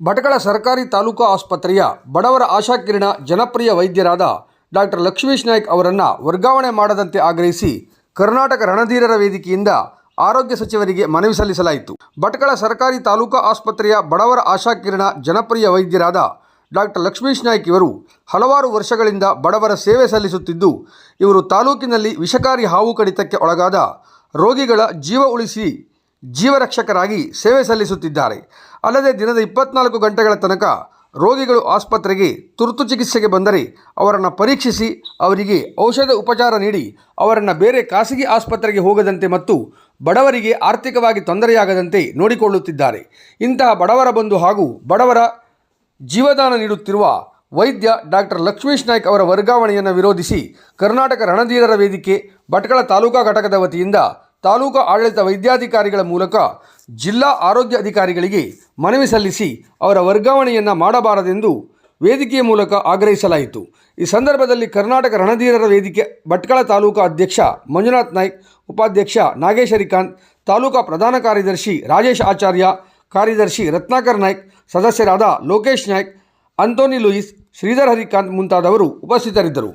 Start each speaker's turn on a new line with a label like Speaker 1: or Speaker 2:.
Speaker 1: ಭಟ್ಕಳ ಸರ್ಕಾರಿ ತಾಲೂಕು ಆಸ್ಪತ್ರೆಯ ಬಡವರ ಆಶಾಕಿರಣ ಜನಪ್ರಿಯ ವೈದ್ಯರಾದ ಡಾಕ್ಟರ್ ಲಕ್ಷ್ಮೀಶ್ ನಾಯ್ಕ್ ಅವರನ್ನು ವರ್ಗಾವಣೆ ಮಾಡದಂತೆ ಆಗ್ರಹಿಸಿ ಕರ್ನಾಟಕ ರಣಧೀರರ ವೇದಿಕೆಯಿಂದ ಆರೋಗ್ಯ ಸಚಿವರಿಗೆ ಮನವಿ ಸಲ್ಲಿಸಲಾಯಿತು. ಭಟ್ಕಳ ಸರ್ಕಾರಿ ತಾಲೂಕಾ ಆಸ್ಪತ್ರೆಯ ಬಡವರ ಆಶಾಕಿರಣ ಜನಪ್ರಿಯ ವೈದ್ಯರಾದ ಡಾಕ್ಟರ್ ಲಕ್ಷ್ಮೀಶ್ ನಾಯ್ಕ್ ಇವರು ಹಲವಾರು ವರ್ಷಗಳಿಂದ ಬಡವರ ಸೇವೆ ಸಲ್ಲಿಸುತ್ತಿದ್ದು, ಇವರು ತಾಲೂಕಿನಲ್ಲಿ ವಿಷಕಾರಿ ಹಾವು ಕಡಿತಕ್ಕೆ ಒಳಗಾದ ರೋಗಿಗಳ ಜೀವ ಉಳಿಸಿ ಜೀವರಕ್ಷಕರಾಗಿ ಸೇವೆ ಸಲ್ಲಿಸುತ್ತಿದ್ದಾರೆ. ಅಲ್ಲದೆ ದಿನದ ಇಪ್ಪತ್ನಾಲ್ಕು ಗಂಟೆಗಳ ತನಕ ರೋಗಿಗಳು ಆಸ್ಪತ್ರೆಗೆ ತುರ್ತು ಚಿಕಿತ್ಸೆಗೆ ಬಂದರೆ ಅವರನ್ನು ಪರೀಕ್ಷಿಸಿ ಅವರಿಗೆ ಔಷಧ ಉಪಚಾರ ನೀಡಿ ಅವರನ್ನು ಬೇರೆ ಖಾಸಗಿ ಆಸ್ಪತ್ರೆಗೆ ಹೋಗದಂತೆ ಮತ್ತು ಬಡವರಿಗೆ ಆರ್ಥಿಕವಾಗಿ ತೊಂದರೆಯಾಗದಂತೆ ನೋಡಿಕೊಳ್ಳುತ್ತಿದ್ದಾರೆ. ಇಂತಹ ಬಡವರ ಬಂಧು ಹಾಗೂ ಬಡವರ ಜೀವದಾನ ನೀಡುತ್ತಿರುವ ವೈದ್ಯ ಡಾಕ್ಟರ್ ಲಕ್ಷ್ಮೀಶ್ ನಾಯ್ಕ್ ಅವರ ವರ್ಗಾವಣೆಯನ್ನು ವಿರೋಧಿಸಿ ಕರ್ನಾಟಕ ರಣಧೀರರ ವೇದಿಕೆ ಭಟ್ಕಳ ತಾಲೂಕಾ ಘಟಕದ ವತಿಯಿಂದ ತಾಲೂಕು ಆಡಳಿತ ವೈದ್ಯಾಧಿಕಾರಿಗಳ ಮೂಲಕ ಜಿಲ್ಲಾ ಆರೋಗ್ಯ ಅಧಿಕಾರಿಗಳಿಗೆ ಮನವಿ ಸಲ್ಲಿಸಿ ಅವರ ವರ್ಗಾವಣೆಯನ್ನು ಮಾಡಬಾರದೆಂದು ವೇದಿಕೆಯ ಮೂಲಕ ಆಗ್ರಹಿಸಲಾಯಿತು. ಈ ಸಂದರ್ಭದಲ್ಲಿ ಕರ್ನಾಟಕ ರಣಧೀರರ ವೇದಿಕೆ ಭಟ್ಕಳ ತಾಲೂಕು ಅಧ್ಯಕ್ಷ ಮಂಜುನಾಥ್ ನಾಯ್ಕ್, ಉಪಾಧ್ಯಕ್ಷ ನಾಗೇಶ್ ಹರಿಕಾಂತ್, ತಾಲೂಕಾ ಪ್ರಧಾನ ಕಾರ್ಯದರ್ಶಿ ರಾಜೇಶ್ ಆಚಾರ್ಯ, ಕಾರ್ಯದರ್ಶಿ ರತ್ನಾಕರ್ ನಾಯ್ಕ್, ಸದಸ್ಯರಾದ ಲೋಕೇಶ್ ನಾಯ್ಕ್ ಅಂತೋನಿ ಲೂಯಿಸ್, ಶ್ರೀಧರ್ ಹರಿಕಾಂತ್ ಮುಂತಾದವರು ಉಪಸ್ಥಿತರಿದ್ದರು.